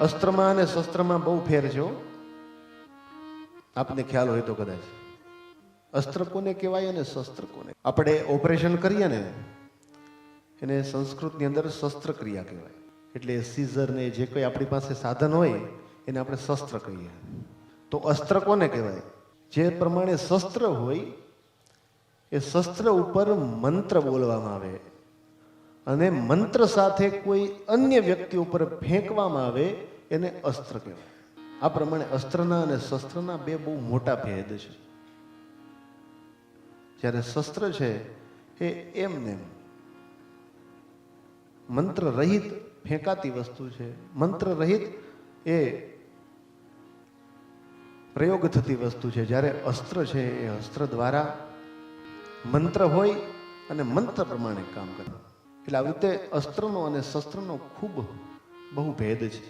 અસ્ત્રમાં અને શસ્ત્રમાં બહુ ફેર છે આપને ખ્યાલ હોય તો કદાચ. અસ્ત્ર કોને કહેવાય અને શસ્ત્ર કોને? આપણે ઓપરેશન કરીએ ને, એને સંસ્કૃતની અંદર શસ્ત્રક્રિયા કહેવાય. એટલે સીઝર ને જે કોઈ આપણી પાસે સાધન હોય, એને આપણે શસ્ત્ર કહીએ. તો અસ્ત્ર કોને કહેવાય? જે પ્રમાણે શસ્ત્ર હોય, એ શસ્ત્ર ઉપર મંત્ર બોલવામાં આવે. અને મંત્ર સાથે કોઈ અન્ય વ્યક્તિ ઉપર ફેંકવામાં આવે, એને અસ્ત્ર કહેવાય. આ પ્રમાણે અસ્ત્રના અને શસ્ત્રના બે બહુ મોટા ભેદ છે. જ્યારે શસ્ત્ર છે, એ એમને એમ. મંત્ર રહિત ફેંકાતી વસ્તુ છે. મંત્ર રહિત એ પ્રયોગ થતી વસ્તુ છે. જ્યારે અસ્ત્ર છે, એ અસ્ત્ર દ્વારા મંત્ર હોય અને મંત્ર પ્રમાણે કામ કરે. એટલે આવી રીતે અસ્ત્રનો અને શસ્ત્રનો ખૂબ બહુ ભેદ છે.